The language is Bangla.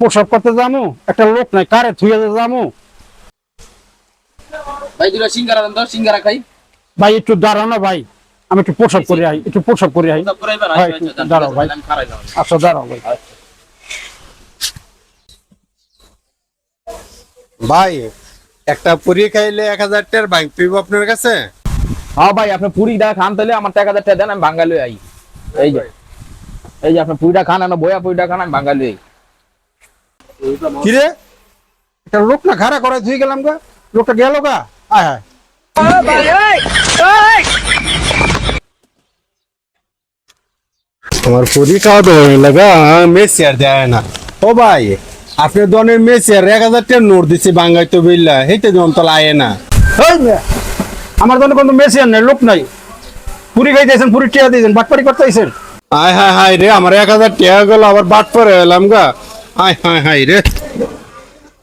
প্রসব করতে যামু? একটা লোক নাই কারে থুয়ে যামু? ভাই দুটো সিঙ্গারা দেন তো সিঙ্গারা খাই। ভাই একটু দাঁড়াও না ভাই আমি একটু প্রসব করে আই একটু প্রসব করে আই। ভাই, আচ্ছা, আচ্ছা, দাঁড়াও ভাই। আচ্ছা দাঁড়াও। ভাই। ভাই একটা পুরি খাইলে এক হাজার টাকার বাইক তুইব আপনার কাছে? হ্যাঁ ভাই আপনি পুরিটা খান তাহলে আমার টাকা হাজার টাকা দেন আমি বাঙ্গালি আই। এই যে। এই যে আপনি পুরিটা খান আমি বয়া পুরিটা খান আমি বাঙ্গালি আই কিরে? একটা লোক না করে ধুয়ে গেলাম গা। লোকটা গেল গা? আয় হায় আমার পুরি খাওয়া তো লাগা মেসি আর দেয় না। ও ভাই আপনার দনের মেসি আর এক হাজার টাকার নোট দিচ্ছে বাঙ্গাই তো বিল্লা হেঁটে দিলাম তো আয়ে না। আমার জন্য কোনো মেশিন নেই লোক নাই। পুরি খাইতেছেন পুরি টিয়া দিয়েছেন বাটপারি করতেছেন আয় হায় হায় রে, আমার এক হাজার টাকা গেল, আবার বাট পরে এলাম গা। আয় হায় হায় রে।